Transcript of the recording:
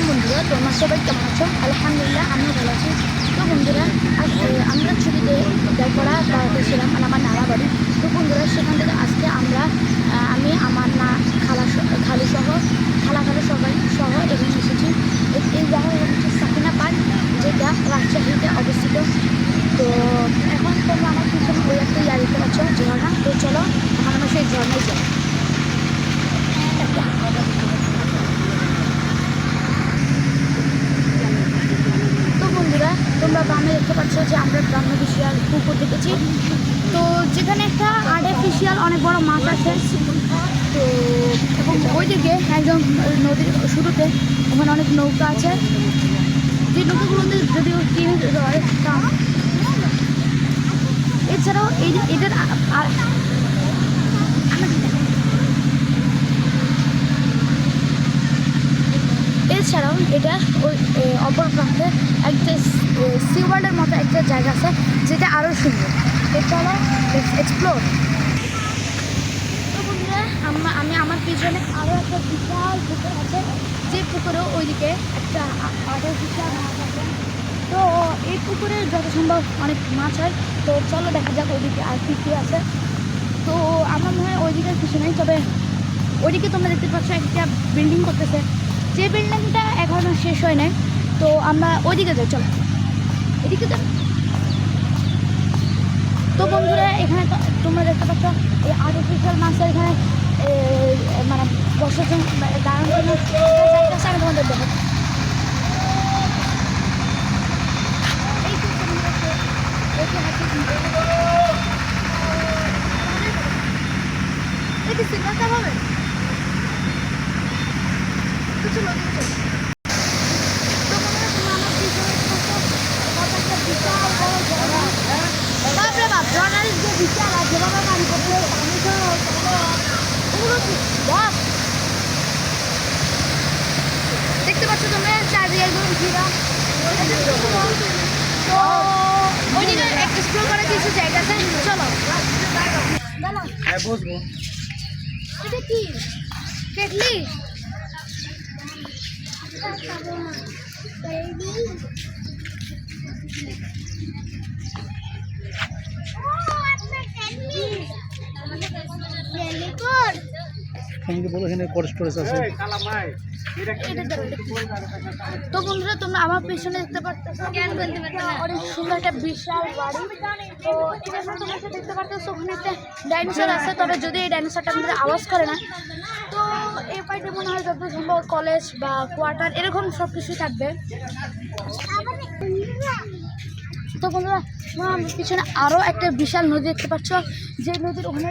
আলাইকুম বন্ধুরা, তোমার সবাই কেমন আছো? আলহামদুলিল্লাহ, আমিও ভালো আছি। তো বন্ধুরা, আজ আমরা ছুটিতে দেড়পড়া বেড়াতে ছিলাম মানে আমার নানা বাড়ি। তো বন্ধুরা, সেখান থেকে আজকে আমরা আমি আমার না খালা স- খালু সহ খালা খালু সবাই সহ এখানে এসেছি এই- এই জায়গাটা হচ্ছে সাকিনা পার্ক যেটা রাজশাহীতে অবস্থিত তো এখন তোমরা আমার পিছনে ওই একটা ইয়া দেখতে পাচ্ছ ঝর্ণা তো চলো এখন আমরা সেই ঝর্ণায় যাই তো বন্ধুরা তোমরা পাচ্ছ যে আমরা গ্রাম্য বিশাল পুকুর দেখেছি তো যেখানে একটা আর্টিফিশিয়াল অনেক বড় মাছ আছে। তো এবং ওইদিকে একদম নদীর শুরুতে ওখানে অনেক নৌকা আছে। যে নৌকাগুলোতে যদিও কিনে এছাড়াও এই এদের এছাড়াও এটা ওই অপর প্রান্তে একটা সি ওয়ার্ল্ডের মতো একটা জায়গা আছে, যেটা আরও সুন্দর। চলো এক্সপ্লোর আমি আমার পিছনে আরও একটা বিশাল পুকুর আছে, যে পুকুরেও ওইদিকে একটা আর্টিফিশিয়াল মাছ আছে। তো এই পুকুরে যত সম্ভব অনেক মাছ হয়, তো চলো দেখা যাক ওইদিকে আর কী কী আছে। তো আমার মনে হয় ওইদিকে কিছু নেই, তবে ওইদিকে তোমরা দেখতে পাচ্ছ একটা বিল্ডিং করতেছে। যে বিল্ডিংটা এখনও শেষ হয় নাই, তো আমরা ওইদিকে যাই, চলো। এদিকে যাও তো বন্ধুরা, এখানে তোমরা দেখতে পাচ্ছ, এই আর্টিফিশিয়াল মাছটা এখানে মানে বসার জন্য দাঁড়ানোর জন্য আমি তোমাদের তো চলো ওদিকে চলো। তো বন্ধুরা, তোমরা আমার পিছনে দেখতে পাচ্ছ, কত একটা বিশাল বড় ঝর্ণা। বাপরে বাপ, ঝর্ণার যে বিশাল আর যেভাবে পানি পড়ছে, পানি তো চলো। ওগুলো কি? বাপ। দেখতে পাচ্ছ তোমরা চারদিকে একদম ঘেরা তো ওইদিকে এক্সপ্লোর করার কিছু জায়গা আছে চলো দাঁড়াও হ্যাঁ বসবো এটা কি কেটলি তুমি বলো এখানে কোল্ড স্টোরেজ আছে তো বন্ধুরা তোমরা আমার পেছনে দেখতে পাচ্ছ অনেক সুন্দর একটা বিশাল বাড়ি। তো এখানে তোমরা একটা দেখতে পাচ্ছ ওখানে একটা ডাইনোসর আছে। তবে যদি এই ডাইনোসরটা আমাদের আওয়াজ করে না তো এই পাইতে মনে হয় যত সম্ভব কলেজ বা কোয়ার্টার এরকম সব কিছুই থাকবে। তো বন্ধুরা তোমরা আমার পিছনে আরও একটা বিশাল নদী দেখতে পাচ্ছ। যে নদীর ওখানে